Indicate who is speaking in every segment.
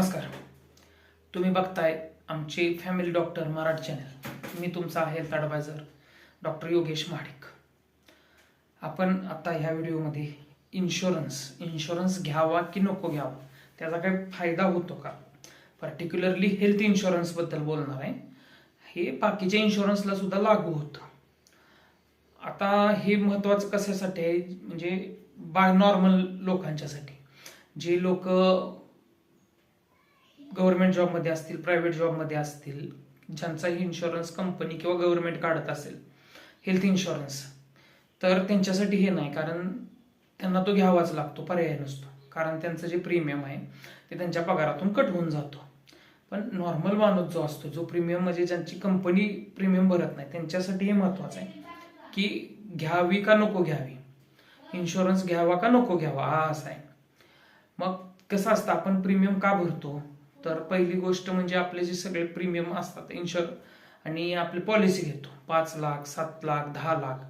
Speaker 1: नमस्कार. तुम्ही बघताय आमचे फॅमिली डॉक्टर मराठी चॅनल मी तुमचा health adviser doctor Yogesh Mahadik आपण आता ह्या व्हिडिओमध्ये इन्शुरन्स इन्शुरन्स घ्यावा की नको घ्यावा त्याचा काही फायदा होतो का? पर्टिक्युलरली हेल्थ इन्शुरन्सबद्दल बोलणार आहे. हे बाकीच्या इन्शुरन्सला सुद्धा लागू होतं. आता हे महत्वाचं कशासाठी आहे? म्हणजे बा नॉर्मल लोकांच्यासाठी. जे लोक गव्हर्नमेंट जॉबमध्ये असतील प्रायव्हेट जॉबमध्ये असतील ज्यांचाही इन्शुरन्स कंपनी किंवा गव्हर्नमेंट काढत असेल हेल्थ इन्शुरन्स तर त्यांच्यासाठी हे नाही कारण त्यांना तो घ्यावाच लागतो पर्याय नसतो. कारण त्यांचं जे प्रीमियम आहे ते त्यांच्या पगारातून कट होऊन जातो. पण नॉर्मल माणूस जो असतो जो प्रीमियम म्हणजे ज्यांची कंपनी प्रीमियम भरत नाही त्यांच्यासाठी हे महत्वाचं आहे की घ्यावी का नको घ्यावी? इन्शुरन्स घ्यावा का नको घ्यावा? हा असा आहे. मग कसं असतं आपण प्रीमियम का भरतो? तर पहिली गोष्ट म्हणजे आपले जे सगळे प्रीमियम असतात इन्शुर आणि आपली पॉलिसी घेतो. पाच लाख सात लाख दहा लाख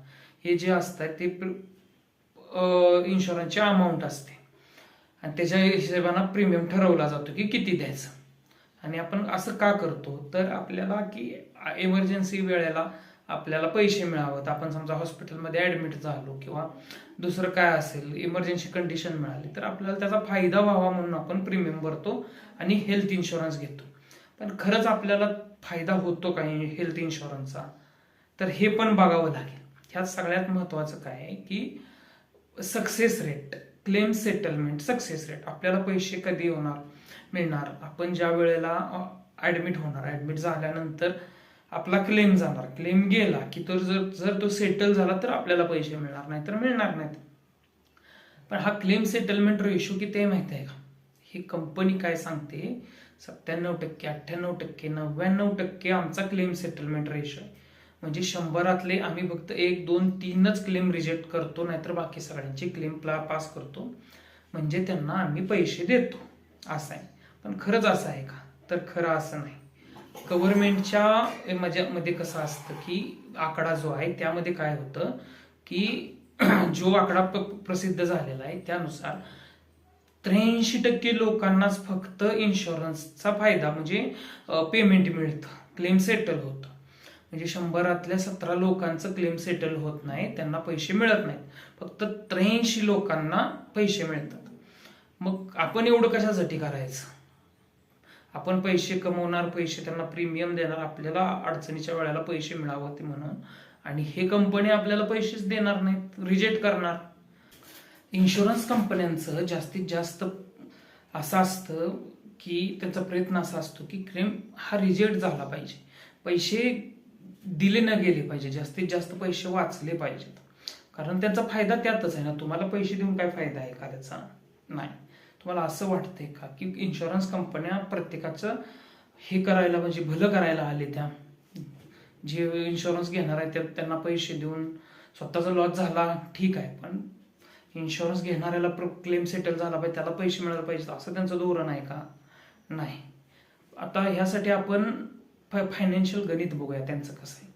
Speaker 1: हे जे असतात ते इन्शुरन्सची अमाऊंट असते. आणि त्याच्या हिशेबानं प्रीमियम ठरवला जातो की किती द्यायचं. आणि आपण असं का करतो? तर आपल्याला की एमर्जन्सी वेळेला आपल्याला पैसे मिळावत. आपण समजा हॉस्पिटलमध्ये ॲडमिट झालो किंवा दुसरं काय असेल इमर्जन्सी कंडिशन मिळाली तर आपल्याला त्याचा फायदा व्हावा म्हणून आपण प्रीमियम भरतो आणि हेल्थ इन्शुरन्स घेतो. पण खरंच आपल्याला फायदा होतो का हेल्थ इन्शुरन्सचा तर हे पण बघावं लागेल. ह्यात सगळ्यात महत्त्वाचं काय आहे की success rate claim settlement success rate आपल्याला पैसे कधी होणार मिळणार? आपण ज्या वेळेला ॲडमिट होणार ॲडमिट झाल्यानंतर आपला क्लेम जाणार. क्लेम गेला की तो जर जर तो सेटल झाला तर आपल्याला पैसे मिळणार नाही तर मिळणार नाहीत. पण हा क्लेम सेटलमेंट रेशो किती आहे माहिती आहे का? ही कंपनी काय सांगते? सत्त्याण्णव टक्के अठ्ठ्याण्णव टक्के नव्याण्णव टक्के आमचा क्लेम सेटलमेंट रेशो आहे. म्हणजे शंभरातले आम्ही फक्त एक दोन तीनच क्लेम रिजेक्ट करतो नाहीतर बाकी सगळ्यांचे क्लेम प्ला पास करतो. म्हणजे त्यांना आम्ही पैसे देतो. असं आहे. पण खरंच असं आहे का? तर खरं असं नाही. गव्हर्नमेंटच्या माझ्या मध्ये कसं असतं की आकडा जो आहे त्यामध्ये काय होतं की जो आकडा प्रसिद्ध झालेला आहे त्यानुसार त्र्याऐंशी टक्के लोकांनाच फक्त इन्शुरन्सचा फायदा म्हणजे पेमेंट मिळतं. क्लेम सेटल होतं. म्हणजे शंभरातल्या सतरा लोकांचं क्लेम सेटल होत नाही त्यांना पैसे मिळत नाहीत. फक्त त्र्याऐंशी लोकांना पैसे मिळतात. मग आपण एवढं कशासाठी करायचं? आपण पैसे कमवणार पैसे त्यांना प्रीमियम देणार आपल्याला अडचणीच्या वेळेला पैसे मिळावं म्हणून. आणि हे कंपनी आपल्याला पैसेच देणार नाहीत रिजेक्ट करणार. इन्शुरन्स कंपन्यांचं जास्तीत जास्त असं असतं की त्यांचा प्रयत्न असा असतो की क्लेम हा रिजेक्ट झाला पाहिजे. पैसे दिले न गेले पाहिजे जास्तीत जास्त पैसे वाचले पाहिजेत. कारण त्यांचा फायदा त्यातच आहे ना. तुम्हाला पैसे देऊन काय फायदा आहे का त्याचा नाही. तुम्हाला असं वाटतंय का की इन्शुरन्स कंपन्या प्रत्येकाचं हे करायला म्हणजे भलं करायला आले त्या? जे इन्शुरन्स घेणार आहे त्या त्यांना पैसे देऊन स्वतःचा लॉस झाला ठीक आहे. पण इन्शुरन्स घेणाऱ्याला क्लेम सेटल झाला पाहिजे त्याला पैसे मिळायला पाहिजे असं त्यांचं धोरण आहे का? नाही. आता ह्यासाठी आपण फाय फायनान्शियल गणित बघूया त्यांचं कसं आहे.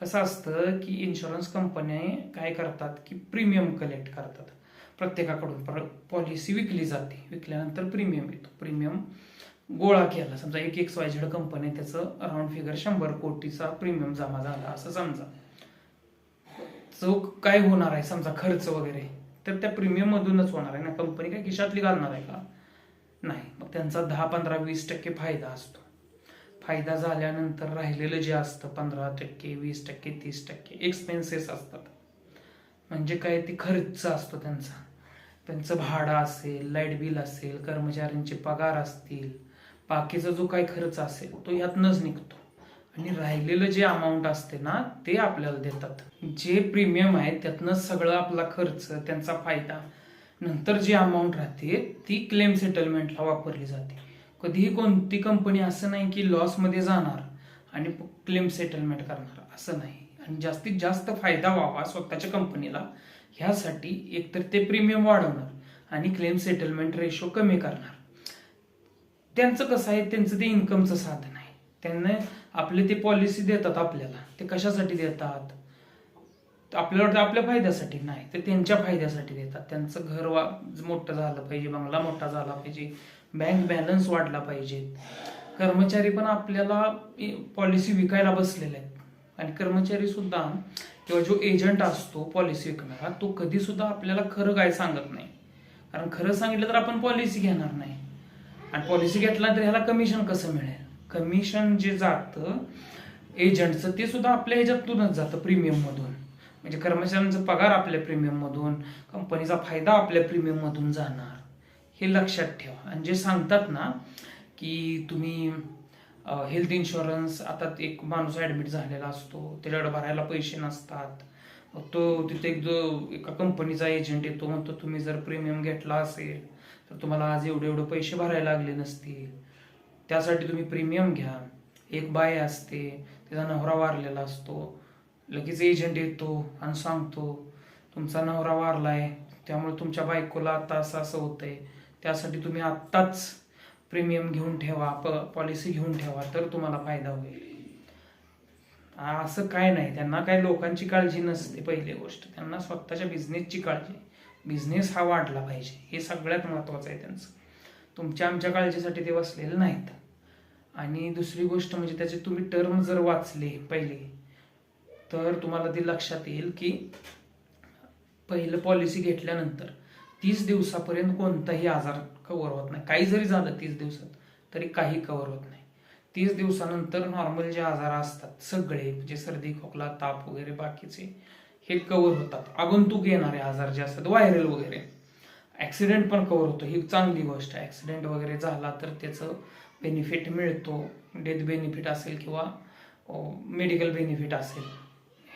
Speaker 1: कसं असतं की इन्शुरन्स कंपन्या काय करतात की प्रीमियम कलेक्ट करतात. प्रत्येकाकडून. पॉलिसी विकली जाते. विकल्यानंतर प्रीमियम येतो. प्रीमियम गोळा केला. समजा एक एक्स वाय झेड कंपनी त्याचं अराउंड फिगर शंभर कोटीचा प्रीमियम जमा झाला असं समजा. जो काय होणार आहे समजा खर्च वगैरे तर त्या प्रीमियम मधूनच होणार आहे ना? कंपनी काय खिशातली घालणार आहे का? नाही. मग त्यांचा दहा पंधरा वीस टक्के फायदा असतो. फायदा झाल्यानंतर राहिलेलं जे असतं पंधरा टक्के वीस टक्के तीस टक्के एक्सपेन्सेस असतात. म्हणजे काय ते खर्च असतो त्यांचा. त्यांचं भाडं असेल लाइट बिल असेल कर्मचाऱ्यांचे पगार असतील बाकीचा जो काही खर्च असेल तो यातनच निघतो. आणि राहिलेलं जे अमाऊंट असते ना ते आपल्याला देतात. जे प्रीमियम आहे त्यातनं सगळं आपला खर्च त्यांचा फायदा नंतर जी अमाऊंट राहते ती क्लेम सेटलमेंटला वापरली जाते. कधीही कोणती कंपनी असं नाही की लॉसमध्ये जाणार आणि क्लेम सेटलमेंट करणार असं नाही. आणि जास्तीत जास्त फायदा व्हावा स्वतःच्या कंपनीला ह्यासाठी एकतर ते प्रीमियम वाढवणार आणि क्लेम सेटलमेंट रेशो कमी करणार. त्यांचं कसं आहे त्यांचं ते इन्कमचं साधन आहे. त्यांना आपले ते पॉलिसी देतात आपल्याला. ते कशासाठी देतात? आपल्याला वाटतं आपल्या फायद्यासाठी नाही ते त्यांच्या फायद्यासाठी देतात. त्यांचं घर वा मोठं झालं पाहिजे बंगला मोठा झाला पाहिजे बँक बॅलन्स वाढला पाहिजे. कर्मचारी पण आपल्याला पॉलिसी विकायला बसलेले आहेत. आणि कर्मचारी सुद्धा किंवा जो एजंट असतो पॉलिसी विकणारा तो कधी सुद्धा आपल्याला खरं काय सांगत नाही. कारण खरं सांगितलं तर आपण पॉलिसी घेणार नाही. आणि पॉलिसी घेतला तर ह्याला कमिशन कसं मिळेल? कमिशन जे जातं एजंटचं ते सुद्धा आपल्या ह्याच्यातूनच जातं प्रीमियम मधून म्हणजे कर्मचाऱ्यांचा पगार आपल्या प्रीमियम मधून कंपनीचा फायदा आपल्या प्रीमियम मधून जाणार. हे लक्षात ठेवा. आणि जे सांगतात ना की तुम्ही हेल्थ इन्शुरन्स आता एक माणूस ऍडमिट झालेला असतो त्याच्याकडे भरायला पैसे नसतात. मग तो तिथे एक जो एका कंपनीचा एजंट येतो म्हणतो तुम्ही जर प्रीमियम घेतला असेल तर तुम्हाला आज एवढे एवढे पैसे भरायला लागले नसतील. त्यासाठी तुम्ही प्रीमियम घ्या. एक बाय असते त्याचा नवरा वारलेला असतो. लगेच एजंट येतो आणि सांगतो तुमचा नवरा वारला आहे त्यामुळे तुमच्या बायकोला आता असं असं होतंय. त्यासाठी तुम्ही आत्ताच प्रीमियम घेऊन ठेवा प पॉलिसी घेऊन ठेवा तर तुम्हाला फायदा होईल. असं काय नाही. त्यांना काय लोकांची काळजी नसते पहिली गोष्ट. त्यांना स्वतःच्या बिझनेसची काळजी. बिझनेस हा वाढला पाहिजे. हे सगळ्यात महत्त्वाचं आहे त्यांचं. तुमच्या आमच्या काळजीसाठी ते बसलेले नाहीत. आणि दुसरी गोष्ट म्हणजे त्याचे तुम्ही टर्म जर वाचले पहिले तर तुम्हाला ते लक्षात येईल की पहिलं पॉलिसी घेतल्यानंतर तीस दिवसापर्यंत कोणताही आजार कव्हर होत नाही. काही जरी झालं तीस दिवसात तरी काही कव्हर होत नाही. तीस दिवसानंतर नॉर्मल जे आजार असतात सगळे म्हणजे सर्दी खोकला ताप वगैरे बाकीचे हे कव्हर होतात. आगंतुक येणारे आजार जे असतात व्हायरल वगैरे. ॲक्सिडेंट पण कव्हर होतो. ही चांगली गोष्ट आहे. ॲक्सिडेंट वगैरे झाला तर त्याचं बेनिफिट मिळतो. डेथ बेनिफिट असेल किंवा मेडिकल बेनिफिट असेल.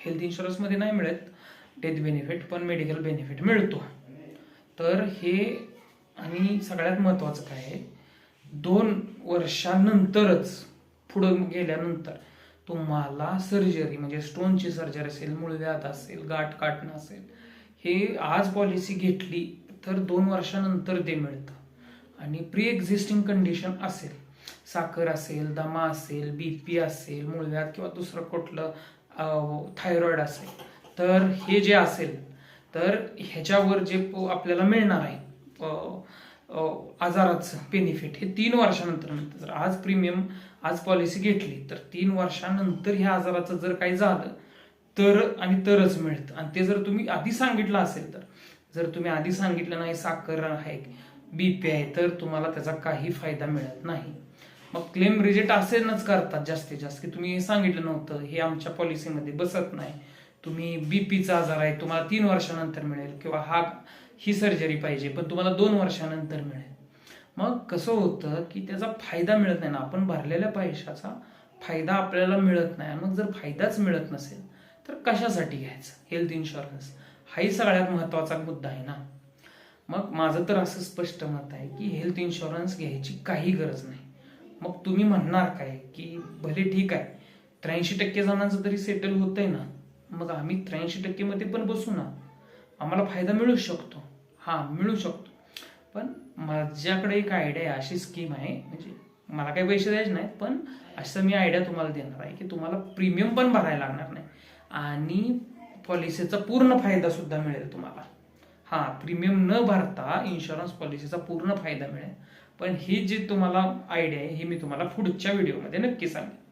Speaker 1: हेल्थ इन्शुरन्समध्ये नाही मिळत. डेथ बेनिफिट पण मेडिकल बेनिफिट मिळतो. तर हे आणि सगळ्यात महत्त्वाचं काय आहे? दोन वर्षानंतरच पुढं गेल्यानंतर तुम्हाला सर्जरी म्हणजे स्टोनची सर्जरी असेल मूळव्याध असेल गाठ काटणं असेल हे आज पॉलिसी घेतली तर दोन वर्षानंतर ते मिळतं. आणि प्री एक्झिस्टिंग कंडिशन असेल साखर असेल दमा असेल बी पी असेल मूळव्याध किंवा दुसरं कुठलं थायरॉइड असेल तर हे जे असेल तर ह्याच्यावर जे आपल्याला मिळणार आहे आजाराचं बेनिफिट हे तीन वर्षानंतर मिळतं जर आज प्रीमियम आज पॉलिसी घेतली तर तीन वर्षानंतर ह्या आजाराचं जर काही झालं तर आणि तरच मिळतं. आणि ते जर तुम्ही आधी सांगितलं असेल तर जर तुम्ही आधी सांगितलं नाही साखर आहे बी पी आहे तर तुम्हाला त्याचा काही फायदा मिळत नाही. मग क्लेम रिजेक्ट असेलच करतात जास्तीत जास्त. की तुम्ही हे सांगितलं नव्हतं हे आमच्या पॉलिसीमध्ये बसत नाही. तुम्ही बी पीचा आजार आहे तुम्हाला तीन वर्षानंतर मिळेल किंवा हा ही सर्जरी पाहिजे पण तुम्हाला दोन वर्षानंतर मिळेल. मग कसं होतं की त्याचा फायदा मिळत नाही ना आपण भरलेल्या पैशाचा फायदा आपल्याला मिळत नाही. मग जर फायदाच मिळत नसेल तर कशासाठी घ्यायचं? हेल्थ इन्शुरन्स हाही सगळ्यात महत्त्वाचा मुद्दा आहे ना. मग माझं तर असं स्पष्ट मत आहे की हेल्थ इन्शुरन्स घ्यायची काही गरज नाही. मग तुम्ही म्हणणार काय की भले ठीक आहे त्र्याऐंशी टक्के जणांचं तरी सेटल होतंय ना. मग आम्ही त्र्याऐंशी टक्केमध्ये पण बसू ना. आम्हाला फायदा मिळू शकतो. हां मिळू शकतो. पण माझ्याकडे एक आयडिया आहे अशी स्कीम आहे. म्हणजे मला काही पैसे द्यायचे नाहीत पण असं मी आयडिया तुम्हाला देणार आहे की तुम्हाला प्रीमियम पण भरायला लागणार नाही. आणि पॉलिसीचा पूर्ण फायदा सुद्धा मिळेल तुम्हाला. हां प्रीमियम न भरता इन्शुरन्स पॉलिसीचा पूर्ण फायदा मिळेल. पण ही जी तुम्हाला आयडिया आहे ही मी तुम्हाला पुढच्या व्हिडिओमध्ये नक्की सांगेन.